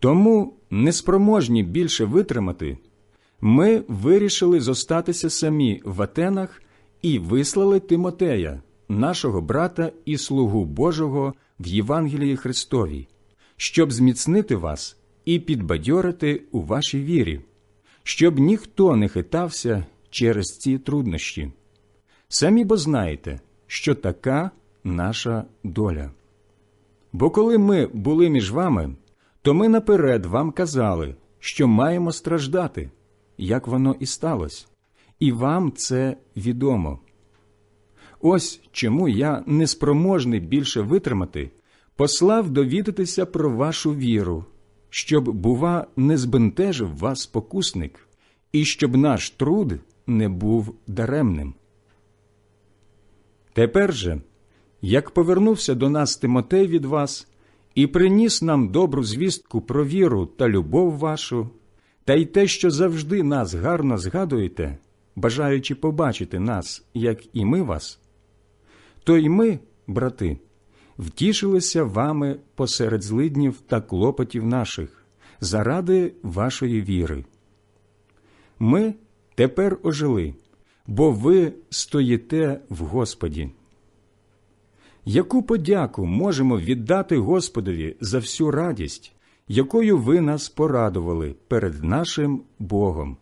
Тому, неспроможні більше витримати, ми вирішили зостатися самі в Атенах і вислали Тимотея, нашого брата і слугу Божого в Євангелії Христовій, щоб зміцнити вас і підбадьорити у вашій вірі, щоб ніхто не хитався через ці труднощі. Самі бо знаєте, що така наша доля. Бо коли ми були між вами, то ми наперед вам казали, що маємо страждати, як воно і сталося, і вам це відомо. Ось чому я, неспроможний більше витримати, послав довідатися про вашу віру, щоб, бува, не збентежив вас спокусник, і щоб наш труд не був даремним. Тепер же, як повернувся до нас Тимотей від вас і приніс нам добру звістку про віру та любов вашу, та й те, що завжди нас гарно згадуєте, бажаючи побачити нас, як і ми вас, то й ми, брати, втішилися вами посеред злиднів та клопотів наших, заради вашої віри. Ми тепер ожили, бо ви стоїте в Господі. Яку подяку можемо віддати Господові за всю радість, якою ви нас порадували перед нашим Богом?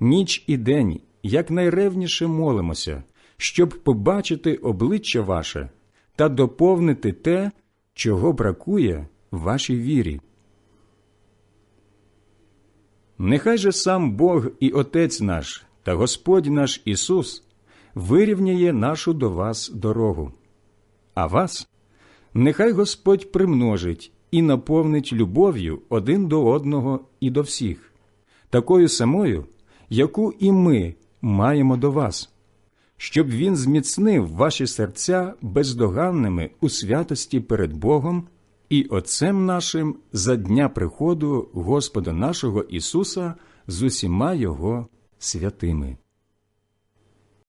Ніч і день якнайревніше молимося, щоб побачити обличчя ваше та доповнити те, чого бракує вашій вірі. Нехай же сам Бог і Отець наш та Господь наш Ісус вирівняє нашу до вас дорогу. А вас нехай Господь примножить і наповнить любов'ю один до одного і до всіх, такою самою, яку і ми маємо до вас, щоб Він зміцнив ваші серця бездоганними у святості перед Богом і Отцем нашим за дня приходу Господа нашого Ісуса з усіма Його святими.